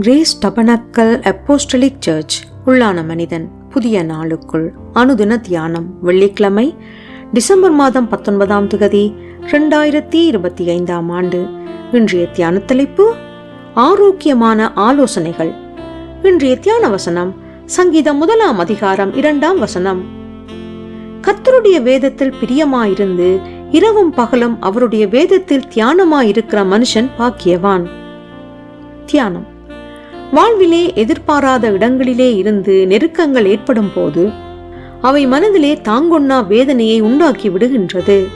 Grace tabernacle apostolic search உள்ளான மனிதன் புதிய நாளுக்குள் அனுதின தியானம் வெள்ளிக்கிழமை டிசம்பர் மாதம் பத்தொன்பதாம் திகதி ரெண்டாயிரத்தி இருபத்தி ஐந்தாம் ஆண்டு. இன்றைய தியான தலைப்பு ஆரோக்கியமான ஆலோசனைகள். இன்றைய தியான வசனம் சங்கீதம் முதலாம் அதிகாரம் இரண்டாம் வசனம். கத்தருடைய வேதத்தில் பிரியமாயிருந்து இரவும் பகலும் அவருடைய வேதத்தில் தியானமாயிருக்கிற மனுஷன் பாக்கியவான். தியானம். வாழ்விலே எதிர்பாராத இடங்களிலே இருந்து நெருக்கங்கள் ஏற்படும் போது அவை மனதிலே தாங்கொண்ணா வேதனையை உண்டாக்கி விடுகின்றது.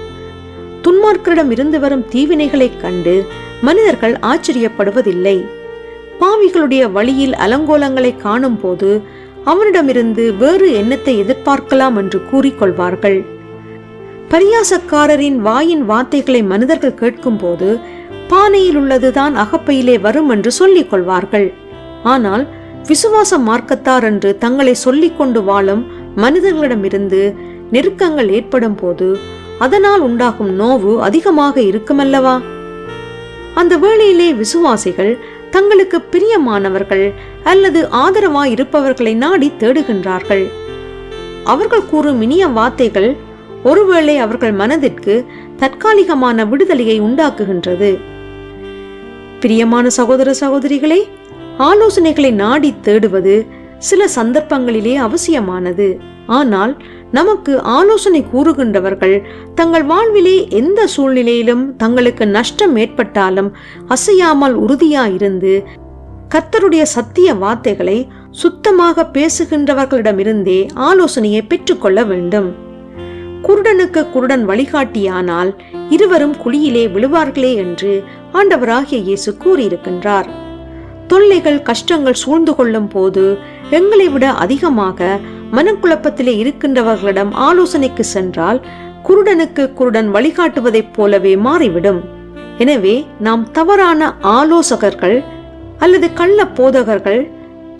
துன்மார்க்கரிடம் இருந்து வரும் தீவினைகளைக் கண்டு மனிதர்கள் ஆச்சரியப்படுவதில்லை. பாவிகளுடைய வழியில் அலங்கோலங்களை காணும் போது அவனிடமிருந்து வேறு எண்ணத்தை எதிர்பார்க்கலாம் என்று கூறிக்கொள்வார்கள். பரியாசக்காரரின் வாயின் வார்த்தைகளை மனிதர்கள் கேட்கும்போது பானையில் உள்ளதுதான் அகப்பையிலே வரும் என்று சொல்லிக் கொள்வார்கள் ஆனால் விசுவாச மார்க்கத்தார் என்று தங்களை சொல்லிக் கொண்டு வாழும் மனிதர்களிடமிருந்து நெருக்கங்கள் ஏற்படும் போது அதனால் உண்டாகும் நோவு அதிகமாக இருக்குமல்லவா? அந்த வேளையிலே விசுவாசிகள் தங்களுக்கு பிரியமானவர்கள் அல்லது ஆதரவாய் இருப்பவர்களை நாடி தேடுகின்றார்கள். அவர்கள் கூறும் இனிய வார்த்தைகள் ஒருவேளை அவர்கள் மனதிற்கு தற்காலிகமான விடுதலையை உண்டாக்குகின்றது. பிரியமான சகோதர சகோதரிகளே ஆலோசனைகளை நாடி தேடுவது சில சந்தர்ப்பங்களிலே அவசியமானது. ஆனால் நமக்கு ஆலோசனை கூறுகின்றவர்கள் தங்கள் வாழ்விலே எந்த சூழ்நிலையிலும் தங்களுக்கு நஷ்டம் ஏற்பட்டாலும் அசையாமல் உறுதியாயிருந்து கர்த்தருடைய சத்திய வார்த்தைகளை சுத்தமாக பேசுகின்றவர்களிடமிருந்தே ஆலோசனையை பெற்றுக்கொள்ள வேண்டும். குருடனுக்கு குருடன் வழிகாட்டியானால் இருவரும் குழியிலே விழுவார்களே என்று ஆண்டவராகிய இயேசு கூறியிருக்கின்றார். தொல்லைகள் கஷ்டங்கள் சூழ்ந்து கொள்ளும் போது எங்களை விட அதிகமாக மனக்குழப்பத்திலே இருக்கின்றவர்களிடம் ஆலோசனைக்கு சென்றால் குருடனுக்கு குருடன் வழிகாட்டுவதைப் போலவே மாறிவிடும். எனவே நாம் தவறான ஆலோசகர்கள் அல்லது கள்ள போதகர்கள்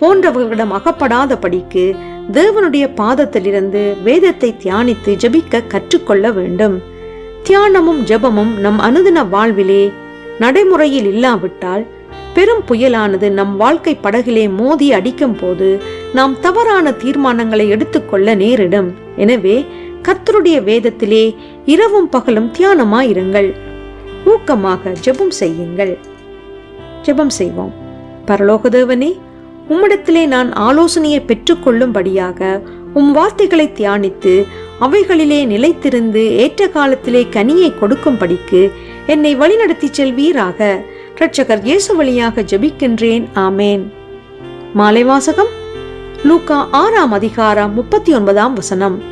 போன்றவர்களிடம் அகப்படாதபடிக்கு தேவனுடைய பாதத்திலிருந்து வேதத்தை தியானித்து ஜெபிக்க கற்றுக்கொள்ள வேண்டும். தியானமும் ஜெபமும் நம் அனுதின வாழ்விலே நடைமுறையில் இல்லாவிட்டால் பெரும் புயலானது நம் வாழ்க்கை படகிலே மோதி அடிக்கும் போது நாம் தவறான தீர்மானங்களை எடுத்துக்கொள்ள நேரிடும். எனவே கர்த்தருடைய வேதத்திலே இரவும் பகலும் தியானமாயிருங்கள். ஊக்கமாக ஜெபம் செய்யுங்கள். ஜெபம் செய்வோம். பரலோக தேவனே உம்மிடத்திலே நான் ஆலோசனையை பெற்றுக்கொள்ளும்படியாக உம் வார்த்தைகளை தியானித்து அவைகளிலே நிலைத்திருந்து ஏற்ற காலத்திலே கனியை கொடுக்கும்படிக்கு என்னை வழிநடத்தி செல்வீராக. இரட்சகர் இயேசு வழியாக ஜெபிக்கின்றேன். ஆமேன். மாலை வாசகம் லூக்கா ஆறாம் அதிகாரம் முப்பத்தி ஒன்பதாம் வசனம்.